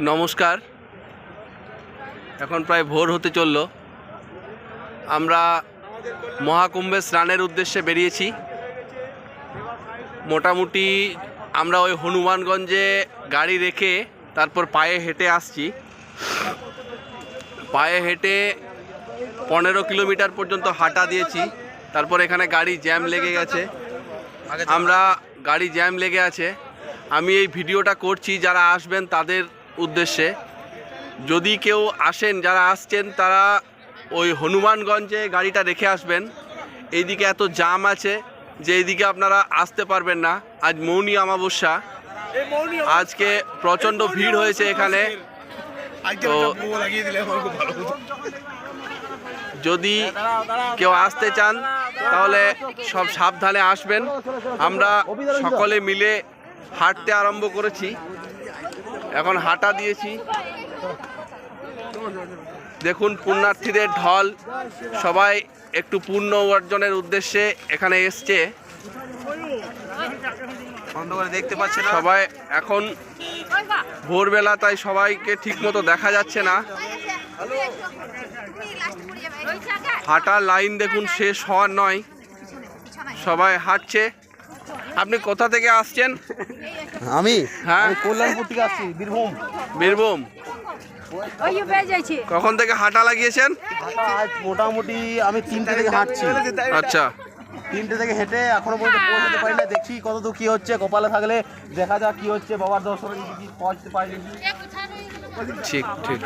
নমস্কার। এখন প্রায় ভোর হতে চলল। আমরা মহাকুম্ভে স্নানের উদ্দেশ্যে বেরিয়েছি। মোটামুটি আমরা ওই হনুমানগঞ্জে গাড়ি রেখে তারপর পায়ে হেঁটে আসছি। পায়ে হেঁটে পনেরো কিলোমিটার পর্যন্ত হাঁটা দিয়েছি। তারপর এখানে গাড়ি জ্যাম লেগে গেছে। আমরা গাড়ি জ্যাম লেগে আছে। আমি এই ভিডিওটা করছি, যারা আসবেন তাদের উদ্দেশ্যে যদি কেউ আসেন যারা আসছেন তারা ওই হনুমানগঞ্জে গাড়িটা রেখে আসবেন। এইদিকে এত জাম আছে যে এইদিকে আপনারা আসতে পারবেন না। আজ মৌনি অমাবস্যা। আজকে প্রচণ্ড ভিড় হয়েছে এখানে। তো যদি কেউ আসতে চান তাহলে সব সাবধানে আসবেন। আমরা সকলে মিলে হাঁটতে আরম্ভ করেছি। এখন হাঁটা দিয়েছি। দেখুন পুণ্যার্থীদের ঢল সবাই একটু পুণ্য অর্জনের উদ্দেশ্যে এখানে এসছে। দেখতে পাচ্ছে সবাই এখন ভোরবেলা তাই সবাইকে ঠিকমতো দেখা যাচ্ছে না। হাঁটার লাইন দেখুন শেষ হওয়ার নয়। সবাই হাঁটছে। আপনি কোথা থেকে আসছেন? আমি? হ্যাঁ। আমি কল্যাণপুর থেকে আসছি বীরভূম। বীরভূম। কখন থেকে হাঁটা লাগিয়েছেন? আজ মোটামুটি আমি তিনটে থেকে হাঁটছি। আচ্ছা। তিনটে থেকে হেঁটে এখনও পর্যন্ত পৌঁছতে পারি না। দেখছি কত দূর কি হচ্ছে কপালে থাকলে দেখা যাক কি হচ্ছে। বাবার দর্শন পৌঁছতে পারি ঠিক ঠিক।